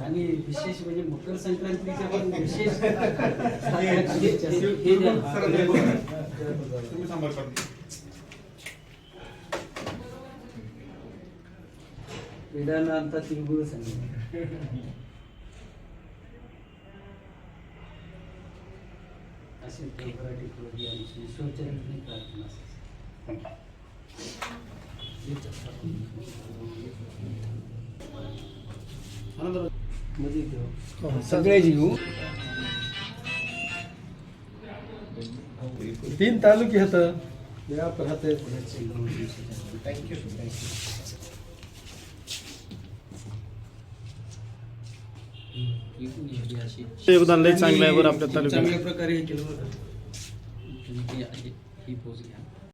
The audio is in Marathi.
आणि विशेष म्हणजे मकर संक्रांतीच्या पण विशेष. हे द्या. तुम्ही सांभाळ सर. वेदांना अंता तिळगुळ सांगितलं असे देवघराटी करू आमची ईश्वरचरणी प्रार्थना मध्ये घेऊ तीन तालुके आहेत व्याप राहते थँक्यू थँक्यू. योगदान लय चांगलं आहे बरं आपल्या तालुक्यात. चांगल्या प्रकारे हे केलं बरं. हे पोच घ्या.